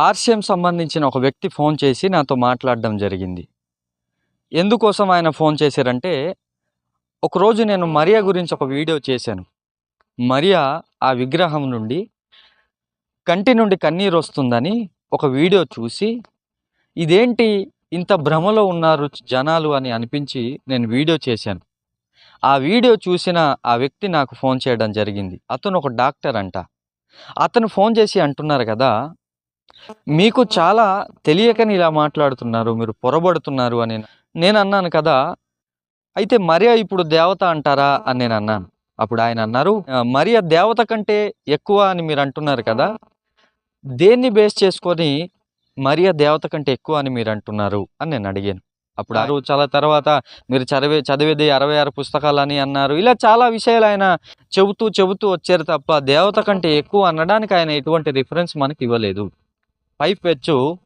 RCM సంబంధించిన ఒక వ్యక్తి ఫోన్ చేసి నాతో మాట్లాడడం జరిగింది. ఎందుకోసం ఆయన ఫోన్ చేశారంటే, ఒకరోజు నేను మరియా గురించి ఒక వీడియో చేశాను. మరియా ఆ విగ్రహం నుండి కంటి నుండి కన్నీరు వస్తుందని ఒక వీడియో చూసి, ఇదేంటి ఇంత భ్రమలో ఉన్నారు జనాలు అని అనిపించి నేను వీడియో చేశాను. ఆ వీడియో చూసిన ఆ వ్యక్తి నాకు ఫోన్ చేయడం జరిగింది. అతను ఒక డాక్టర్ అంట. అతను ఫోన్ చేసి అంటున్నారు కదా! మీకు చాలా తెలియకని ఇలా మాట్లాడుతున్నారు. మీరు పొరబడుతున్నారు అని. నేనన్నాను కదా! అయితే మరియ ఇప్పుడు దేవత అంటారా? అని నేనన్నాను. అప్పుడు ఆయన అన్నారు, మరియ దేవత కంటే ఎక్కువ అని మీరు అంటున్నారు కదా! దేన్ని బేస్ చేసుకొని మరియ దేవత కంటే ఎక్కువ అని మీరు అంటున్నారు అని నేను అడిగాను. అప్పుడు ఆరు చాలా తర్వాత మీరు చదివే చదివేది 66 పుస్తకాలని అన్నారు. ఇలా చాలా విషయాలు ఆయన చెబుతూ, చెబుతూ వచ్చారు తప్ప దేవత కంటే ఎక్కువ అనడానికి ఆయన ఎటువంటి రిఫరెన్స్ మనకి ఇవ్వలేదు. పైపెచ్చు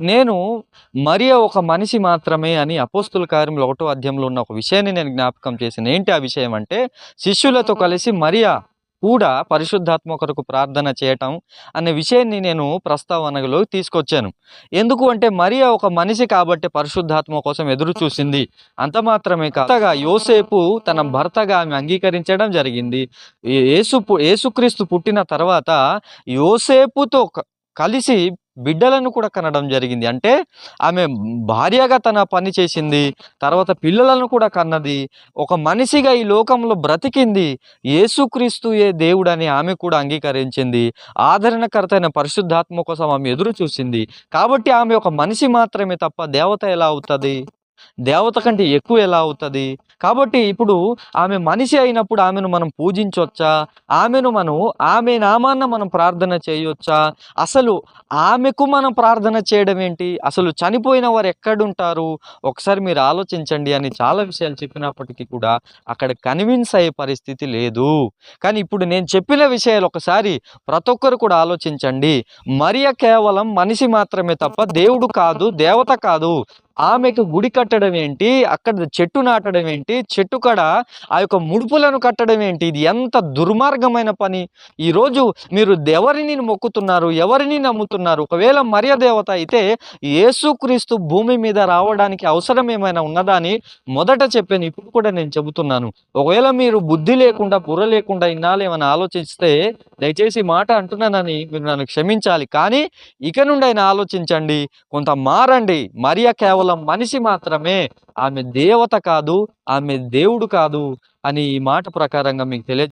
నేను మరి ఒక మనిషి మాత్రమే అని అపోస్తుల కార్యంలో ఒకటో అధ్యాయంలో ఉన్న ఒక విషయాన్ని నేను జ్ఞాపకం చేసిన ఏంటి ఆ విషయం అంటే శిష్యులతో కలిసి మరియా కూడా పరిశుద్ధాత్మ కొరకు ప్రార్థన చేయటం అనే విషయాన్ని నేను ప్రస్తావనలోకి తీసుకొచ్చాను. ఎందుకు అంటే మరియా ఒక మనిషి కాబట్టి పరిశుద్ధాత్మ కోసం ఎదురు చూసింది. అంత మాత్రమే కాగా యోసేపు తన భర్తగా ఆమె అంగీకరించడం జరిగింది. ఏసు యేసు పు యేసుక్రీస్తు పుట్టిన తర్వాత యోసేపుతో కలిసి బిడ్డలను కూడా కనడం జరిగింది. అంటే ఆమె భార్యగా తన పని చేసింది. తర్వాత పిల్లలను కూడా కన్నది. ఒక మనిషిగా ఈ లోకంలో బ్రతికింది. యేసుక్రీస్తుయే దేవుడని ఆమె కూడా అంగీకరించింది. ఆదరణకర్త అయిన పరిశుద్ధాత్మ కోసం ఆమె ఎదురు చూసింది. కాబట్టి ఆమె ఒక మనిషి మాత్రమే తప్ప దేవత ఎలా అవుతుంది దేవత కంటే ఎక్కువ ఎలా అవుతుంది కాబట్టి ఇప్పుడు ఆమె మనిషి అయినప్పుడు ఆమెను మనం పూజించవచ్చా ఆమెను మనం ఆమె నామాన్న మనం ప్రార్థన చేయొచ్చా? అసలు ఆమెకు మనం ప్రార్థన చేయడం ఏంటి? అసలు చనిపోయిన వారు ఎక్కడుంటారు? ఒకసారి మీరు ఆలోచించండి అని చాలా విషయాలు చెప్పినప్పటికీ కూడా అక్కడ కన్విన్స్ అయ్యే పరిస్థితి లేదు. కానీ ఇప్పుడు నేను చెప్పిన విషయాలు ఒకసారి ప్రతి ఒక్కరు కూడా ఆలోచించండి. మరియ కేవలం మనిషి మాత్రమే తప్ప దేవుడు కాదు, దేవత కాదు. ఆమెకు గుడి కట్టడం ఏంటి? అక్కడ చెట్టు నాటడం ఏంటి? చెట్టు కడ ఆ యొక్క ముడుపులను కట్టడం ఏంటి? ఇది ఎంత దుర్మార్గమైన పని. ఈరోజు మీరు ఎవరిని మొక్కుతున్నారు? ఎవరిని నమ్ముతున్నారు? ఒకవేళ మర్య దేవత అయితే యేసుక్రీస్తు భూమి మీద రావడానికి అవసరం ఏమైనా ఉన్నదా అని మొదట చెప్పాను. ఇప్పుడు కూడా నేను చెబుతున్నాను. ఒకవేళ మీరు బుద్ధి లేకుండా, బుర్ర లేకుండా ఇన్నాళ్ళు ఏమైనా ఆలోచిస్తే దయచేసి మాట అంటున్నానని మీరు నన్ను క్షమించాలి. కానీ ఇక నుండి ఆయన ఆలోచించండి. కొంత మారండి. మరియ కేవలం మనిషి మాత్రమే. ఆమె దేవత కాదు. ఆమె దేవుడు కాదు అని ఈ మాట ప్రకారంగా మీకు తెలియ